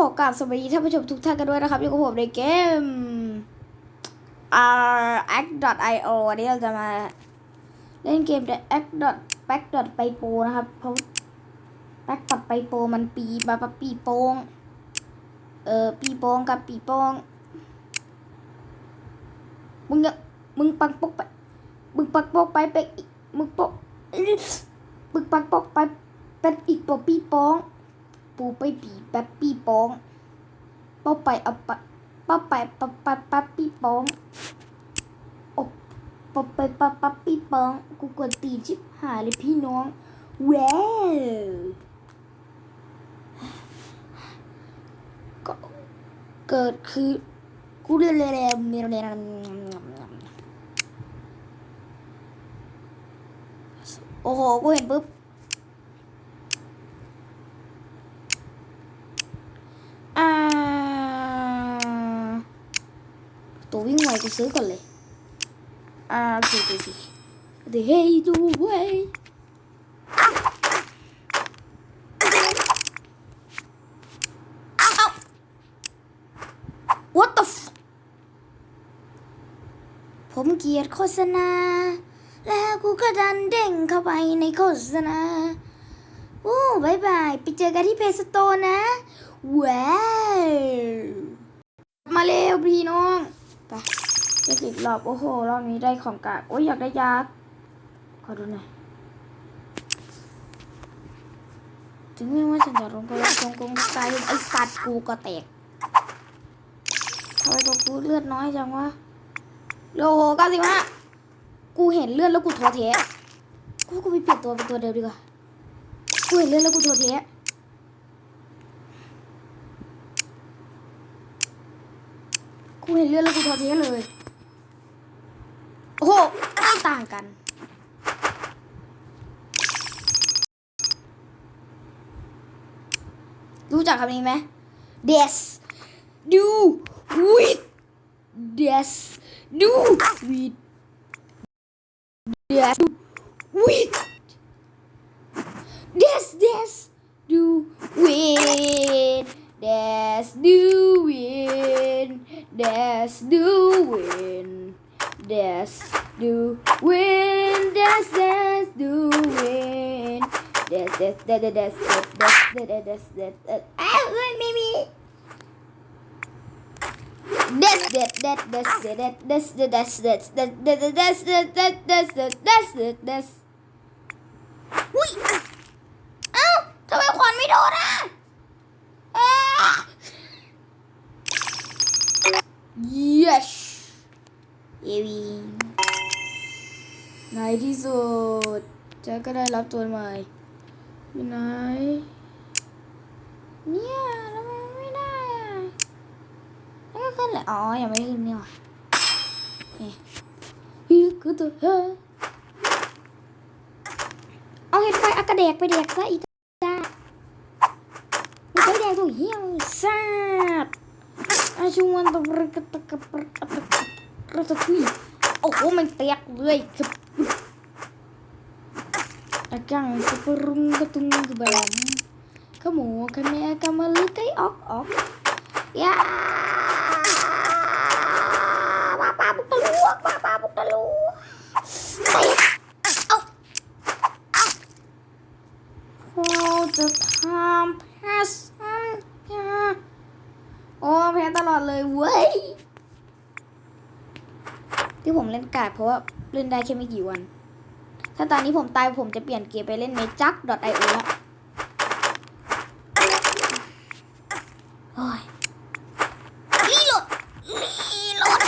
ขอกราบสวัสดีท่านผู้ชมทุกท่านกันด้วยนะครับอยู่กับผมในเกม r x io วันนี้เราจะมาเล่นเกม the x back ไปโปนะครับ เพราะ back ไปโปมันปีมาปะปีโป้งเออปีโป้งกับปีโป้งมึงอะมึงปังปกไปมึงปังปกไปไปอีกมึงปกมึงปังปกไปเป็นอีกปปีโป้ง ปูไปปีแบบปีโป้งเป้าไปเอาปะเป้าไปปะปะปะปีโป้งอบปะไปปะปะปีโป้งกูกดตีชิบหายเลยพี่น้องแว้าวก็เกิดคือกูเรียนเรียนเรียนเรียนเรียนโอ้โห กูเห็นปุ๊บ อ่าตั ววิ่งไวกูซื้อก่อนเลย อ่าดูดูดูเดี๋ยวให้ดูไว้เอาเอา what the f ผมเกลียดโฆษณา แล้วกูก็ดันเด้งเข้าไปในโฆษณาโอ้บายบาย ไปเจอกันที่เพจสโตร์นะ ว้าว มาเร็วพี่น้อง ไปเล่นอีกรอบ โอ้โห รอบนี้ได้ของกากโอ้ยอยากได้ยักขอดูหน่อย ถึงแม้ว่าฉันจะลงไปลงกงตายไอ้สัตว์กูก็แตกทำไมตัวกูเลือดน้อยจังวะโลโหเก้าสิบห้ากูเห็นเลือดแล้วกูท้อแท้กูกูไปเปลี่ยนตัวเป็นตัวเดิมดีกว่า กูเห็นเลือดแล้วกูท้อแท้กูเห็นเลือดแล้วกูท้อแท้เลย โอ้โหไม่ต่างกัน รู้จักคำนี้ไหม des do with des do with des do with des des do win des do win des do เดดเดดเดดเดดเดดเดดเดดเดดเดสอ้าวไม่มีเดสเดสเดสเดสเดสเดสเดสเดสเดสเดสเดสเดสเดสเดสเดสเดสอุ้ยเอ้าทำไมควันไม่โดนอะเยสเอวีในที่สุดจะก็ได้รับตัวใหม่ อยู่ไหน เนี่ยทำไมไม่ได้อะแล้วก็ขึ้นเลยอ๋อ ยังไม่ขึ้นนี่หว่านี่ฮีคือตัวเฮ้เอาเห็ดไฟอากระเดกไปเด็กซะอีจ้าไม่ใช่แดงตัวเหี้ยมึงซาดอาชวนตะปรกตะกะปรกตะกะปรกตะทุยโอ้โห มันเตียกเลยคือ Akang seperung ketung ke balam Kamu kami akan melukai ok ok Ya Bapak buka luak Bapak buka luak Tek Au Au Kau จะทำแพ้ซ้ำยาโอ้แพ้ตลอดเลยเว้ย ที่ผมเล่นกาดเพราะว่า เล่นได้แค่ไม่กี่วัน ถ้าตอนนี้ผมตายผมจะเปลี่ยนเกมไปเล่นเมจัก .io แล้วโอ้ยรีโหลดรีโหลด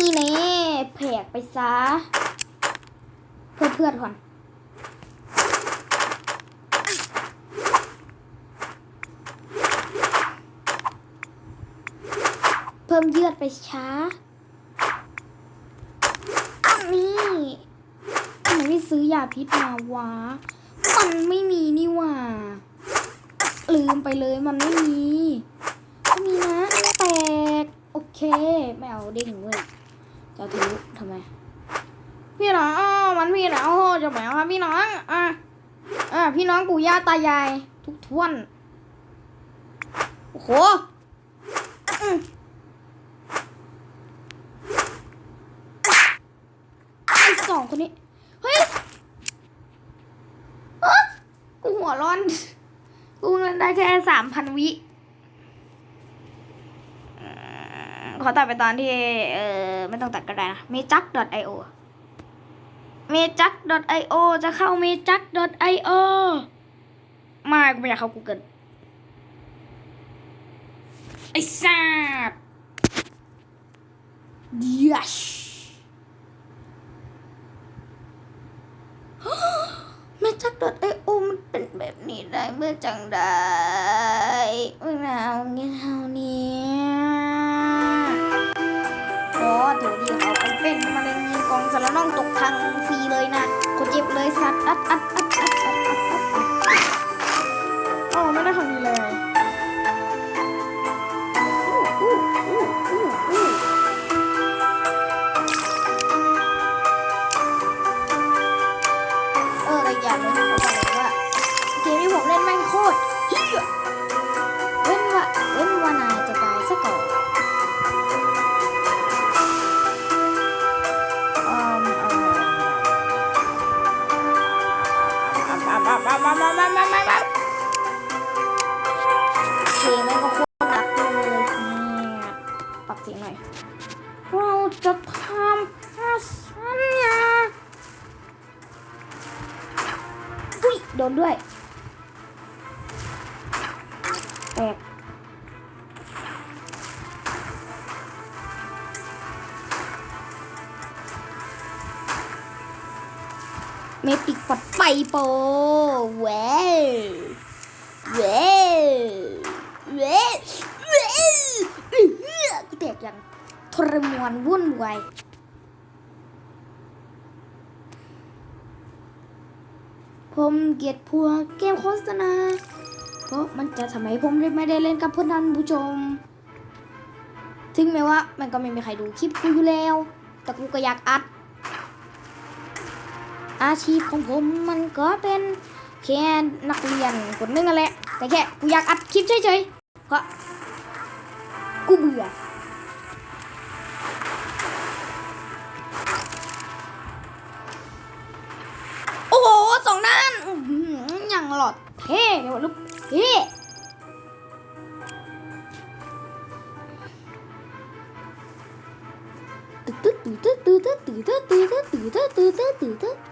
นี่แน่แผกไปซะ เพื่อนเพื่อนก่อนเพิ่มเยือดไปช้า ซื้อยาพิษมาวะ มันไม่มีนี่ว่า ลืมไปเลยมันไม่มีก็มีนะแตก โอเคไม่เอาเด้งเว้ยจะทะลุทำไม พี่น้องมันพี่น้องโอ้จะแหมครับพี่น้อง อะ อะ พี่น้องปู่ย่าตายาย ทุกท่วน โอ้โหไอ้สองคนนี้ เฮ้ยกูหัวร้อน กูมันได้แค่สามพันวิขอตัดไปตอนที่ เออไม่ต้องตัดก็ได้นะเมจัก .io เมจัก .io จะเข้าเมจัก .io มากูไม่อยากเข้ากูเกิลไอ้ซ่บ yes รถไอโอุ้มเป็นแบบนี้ได้เมื่อจังได้เมื่อหนาวเงี้ยเท่านี้โอ้ดี๋ยวดีเอาไอเป็นมาเล่นยิงกองสารน้องตกทางฟรีเลยนะกูเจ็บเลยสัตว์อัดอัดอัดอัด เอามามามามามาเพงแม่ก็ควบรักเลยปรับสีหน่อย เราจะทำให้สัญญาอุ้ยโดนด้วยแตก เมปิกปัดไปโปเว้เว้เว้เว้กูแตกยังทรมานวุ่นวายผมเกียดพวกเกมโฆษณา เพราะมันจะทำไมผมไม่ได้เล่นกับเพื่อนท่านผู้ชม ถึงแม้ว่ามันก็ไม่มีใครดูคลิปกูอยู่แล้ว แต่กูก็อยากอัด อาชีพของผมมันก็เป็นแค่นักเรียนคนนึงนั่นแหละ แต่แค่กูอยากอัดคลิปเฉยๆเพราะกูเบื่อโอ้โหสองนั่นอย่างหลอดเท่เดี๋ยวลูกเท่ตึ๊ดตึ๊ดตึ๊ดตึ๊ดตึ๊ดตึ๊ดตึ๊ดตึ๊ดตึ๊ดตึ๊ด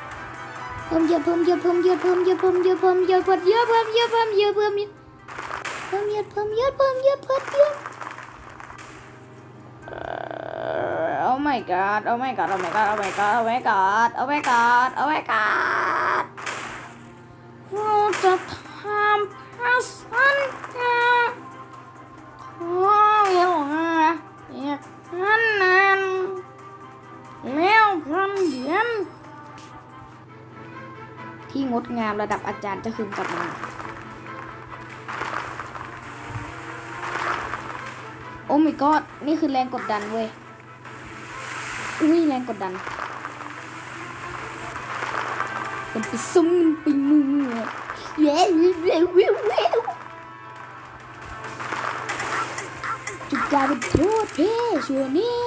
พิ่มเยอะเพิ่มเยอะเพิ่มเยอะเพิ่มเยอะเพิ่มเยอะเพิ่มเยอะเพิ่มเยอะเพิ่มเยอะเพิ่มเยอะเพิ่มเยอะเพิ่มเยอะเพิ่มเยอะเพิ่มเยอะเพิ่มเยอะ Oh my god Oh my god Oh my god Oh my god Oh my god Oh my god Oh my god เราจะทำให้สัญ งดงามระดับอาจารย์จะคืนกลับมาโอ้ my god นี่คือแรงกดดันเว้ยอุ้ยแรงกดดันเป็นไปซุ้มไปมือเย้เย้เย้เย้เย้จุดกลายเป็นโทษเพ่ชัวนิ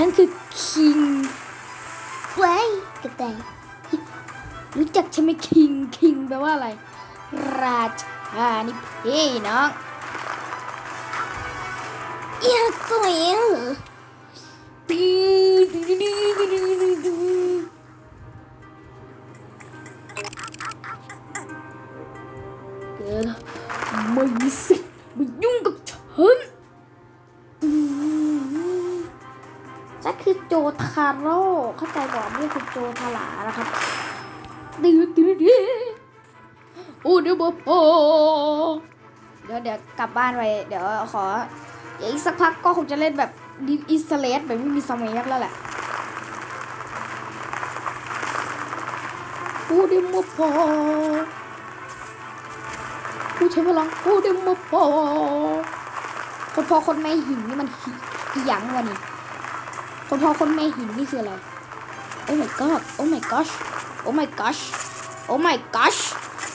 ฉันคือคิงไว้กระต่ายรู้จักใช่ไหมคิงคิงแปลว่าอะไร ราชานี่พี่น้องอยากตัวเองเหรอาโร่เข้าใจบอกไม่คือโจทาหลานะครับดื้อดื้อดื้อโอ้เดี๋ยวบอกพอเดี๋ยวเดี๋ยวกลับบ้านไปเดี๋ยวขออีกสักพักก็คงจะเล่นแบบดิอิสเลสแบบไม่มีสมัยยักแล้วแหละพูดได้มาพอพูใช้พลังพูดได้มาพอคนพอคนไม่หินนี่มันหิอีหยังวะนี่ คนพ่อคนไม่หินนี่คืออะไร โอ้ my god โอ้ my gosh โอ้ my gosh โอ้ my gosh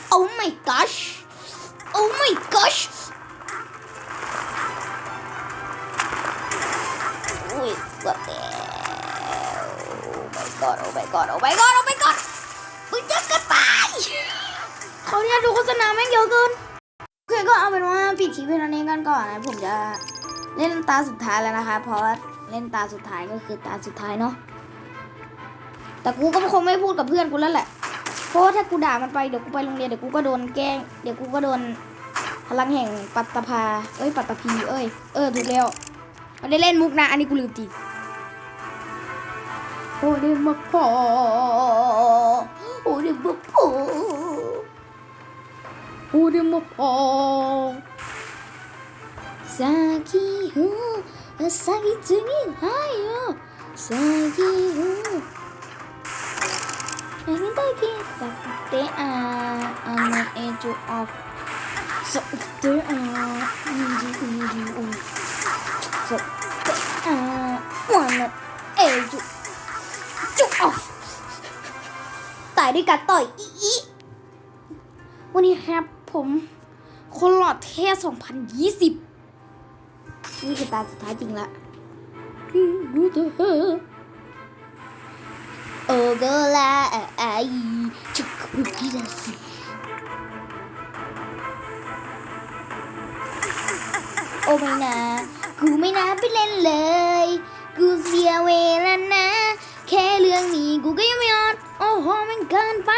โอ้ my gosh โอ้ my gosh อุ้ยเกือบแล้ว oh my god โอ้ my god โอ้ my god โอ้ my god มึงจะกระต่ายเขาเนี่ยดูโฆษณาแม่งเยอะเกินโอเคก็เอาเป็นว่าปิดคลิปเพียงเท่านี้กันก่อนนะ ผมจะเล่นตาสุดท้ายแล้วนะคะ เพราะว่า เล่นตาสุดท้ายก็คือตาสุดท้ายเนาะ แต่กูก็คงไม่พูดกับเพื่อนกูแล้วแหละ เพราะว่าถ้ากูด่ามันไปเดี๋ยวกูไปโรงเรียนเดี๋ยวกูก็โดนแกล้ง เดี๋ยวกูก็โดนพลังแห่งปัตตภา เอ้ย ปัตตภีเอ้ย เออถูกแล้วไม่ได้เล่นมุกนะ อันนี้กูลืมจริง โอ้เดมาพอโอ้เดมาพอโอ้เดมาพอさきふ 사기증인 하요 사기우 아니다기 they are on an edge of so they are undi undi undi so they are on an edge of ตายด้วยการต่อยอีอีวันนี้ครับผมคนหลอดเท่2020 นี่คือตาสุดท้ายจริงละโอโกลาไอจุกบุกิดาสิโอ้ไม่นะกูไม่น่าไปเล่นเลย กูเสียเวลานะ แค่เรื่องนี้กูก็ยังไม่อด โอ้โหมันเกินไป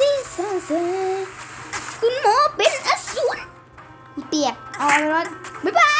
ซีซาเซคุณหมอเป็นอสูรเปียกเอาละบ๊ายบาย